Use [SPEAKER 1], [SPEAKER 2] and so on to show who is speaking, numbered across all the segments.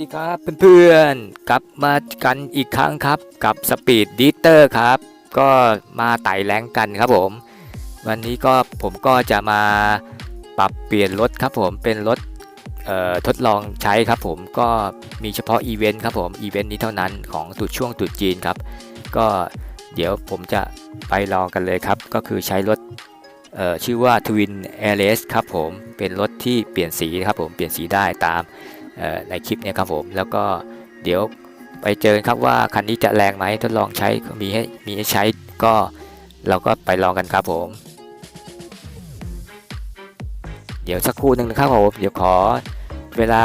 [SPEAKER 1] ดีครับเพื่อนๆกลับมากันอีกครั้งครับกับสปีดดิเตอร์ครับ ก็มาไต่แรงกันครับผม วันนี้ก็ผมก็จะมาปรับเปลี่ยนรถครับผมเป็นรถทดลองใช้ครับผมก็มีเฉพาะอีเวนต์ครับผมอีเวนต์นี้เท่านั้นของตุดช่วงตุดจีนครับ ก็เดี๋ยวผมจะไปลองกันเลยครับ ก็คือใช้รถชื่อว่า Twin a i r l e s ครับผมเป็นรถที่เปลี่ยนสีครับผมเปลี่ยนสีได้ตาม ในคลิปเนี่ยครับผมแล้วก็เดี๋ยวไปเจอกันครับว่าคันนี้จะแรงไหมทดลองใช้มีให้มีให้ใช้ก็เราก็ไปลองกันครับผม เดี๋ยวสักครู่หนึ่งนะครับผมเดี๋ยวขอเวลา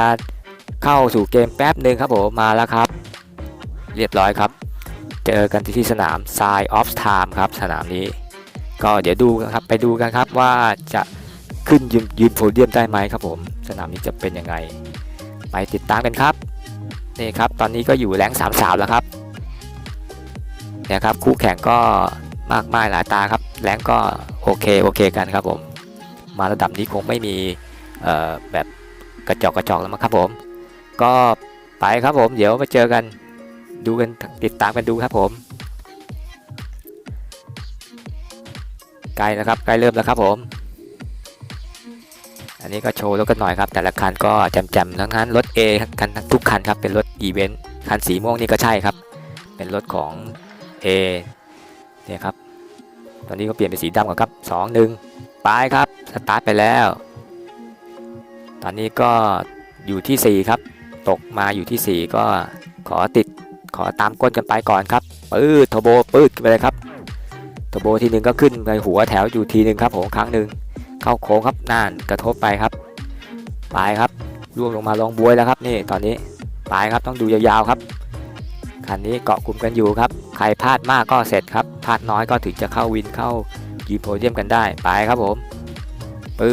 [SPEAKER 1] เข้าสู่เกมแป๊บหนึ่งครับผมมาแล้วครับ เรียบร้อยครับ เจอกันที่สนาม Sign of Time ครับสนามนี้ ก็เดี๋ยวดูครับไปดูกันครับว่าจะขึ้นยืนยืนโพเดียมได้ไหมครับผม สนามนี้จะเป็นยังไง ไปติดตามกันครับนี่ครับตอนนี้ก็อยู่แรงสามสาวแล้วครับเนี่ยครับคู่แข่งก็มากมายหลายตาครับแรงก็โอเคโอเคกันครับผมมาระดับนี้คงไม่มีแบบกระจอกกระจอกแล้วมั้งครับผม ก็ไปครับผมเดี๋ยวมาเจอกันดูกันติดตามกันดูครับผมใกล้แล้วครับใกล้เริ่มแล้วครับผม อันนี้ก็โชว์รถกันหน่อยครับ แต่ละคันก็แจมๆทั้งนั้นรถ A คันทุกคันครับเป็นรถอีเวนต์คันสีม่วงนี่ก็ใช่ครับ เป็นรถของ A เนี่ยครับ ตอนนี้ก็เปลี่ยนเป็นสีดำก่อนครับ2 1ไปครับสตาร์ทไปแล้ว ตอนนี้ก็อยู่ที่ 4 ครับ ตกมาอยู่ที่ 4 ก็ขอติดขอตามก้นกันไปก่อนครับปืดทโบปืดขึ้นไปเลยครับทโบทีหนึ่งก็ขึ้นไปหัวแถวอยู่ทีหนึ่งครับผมครั้งหนึ่ง เข้าโค้งครับน่านกระทบไปครับปลายครับร่วงลงมาลงบวยแล้วครับนี่ตอนนี้ปลายครับต้องดูยาวๆครับคันนี้เกาะกลุ่มกันอยู่ครับ ใครพลาดมากก็เสร็จครับพลาดน้อยก็ถึงจะเข้าวินเข้ายืนโพเดียมกันได้ไปครับผมปื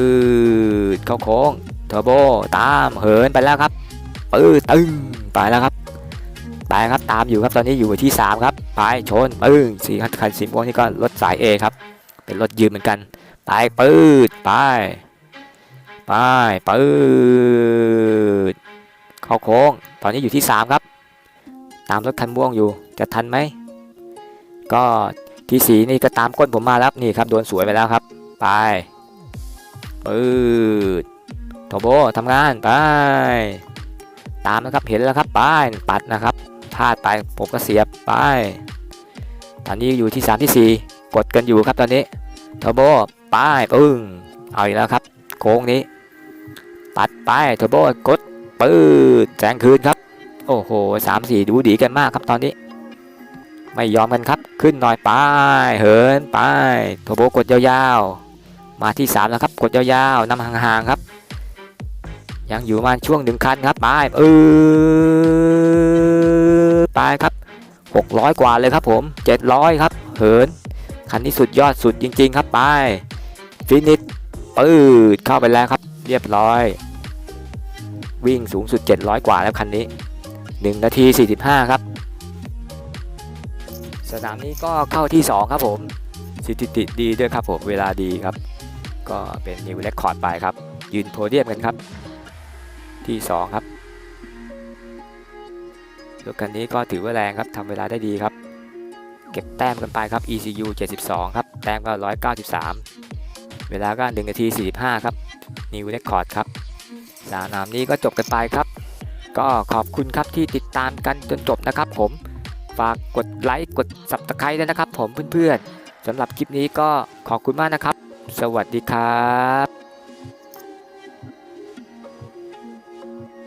[SPEAKER 1] ดเข้าโค้งเทอร์โบตามเหินไปแล้วครับปืดตึงไปแล้วครับไปครับตามอยู่ครับตอนนี้อยู่ที่สามครับไปชนปึ้งสีคันคันสีม่วงนี่ก็รถสาย A ครับเป็นรถยืมเหมือนกัน ไปปืดไปไปปืดเข้าโค้งตอนนี้อยู่ที่ 3 ครับ ตามรถคันม่วงอยู่จะทันไหมก็ที่สีนี่ก็ตามก้นผมมาแล้วนี่ครับโดนสวยไปแล้วครับ ไปปืดโทโบทำงานไป ตามนะครับเห็นแล้วครับไปปัดนะครับพลาดไปผมก็เสียบไปตอนนี้อยู่ที่3ที่4กดกันอยู่ครับตอนนี้โทโบ ป้ายปึ้งเอาอีกแล้วครับ โค้งนี้ปัดไปเทอร์โบกดปืดแซงคืนครับ โอ้โหสามสี่ดูดีกันมากครับตอนนี้ ไม่ยอมกันครับ ขึ้นหน่อยไปเหินไปเทอร์โบกดยาวๆ มาที่สามแล้วครับ กดยาวๆนำห่างๆครับ ยังอยู่มาช่วงหนึ่งคันครับไปเออไปครับ600กว่าเลยครับผม700ครับ เหินคันนี้สุดยอดสุดจริง ๆ ครับไป ฟินิชปืดเข้าไปแล้วครับ เรียบร้อย วิ่งสูงสุด 700 กว่าแล้วคันนี้ 1 นาที 45 ครับ สนามนี้ก็เข้าที่ 2 ครับผมสถิติดีด้วยครับผมเวลาดีครับ ก็เป็นนิวเรคคอร์ดไปครับ ยืนโพเดียมกันครับ ที่ 2 ครับรถคันนี้ก็ถือว่าแรงครับทำเวลาได้ดีครับ เก็บแต้มกันไปครับ ECU 72 ครับ แต้มก็ 193 เวลาก็1นาที 45 ครับ นิวเรคคอร์ดครับสนามนี้ก็จบกันไปครับ ก็ขอบคุณครับที่ติดตามกันจนจบนะครับผม ฝากกดไลค์กดสับตะไคร้ด้วยนะครับผมเพื่อนๆสำหรับคลิปนี้ก็ขอบคุณมากนะครับ สวัสดีครับ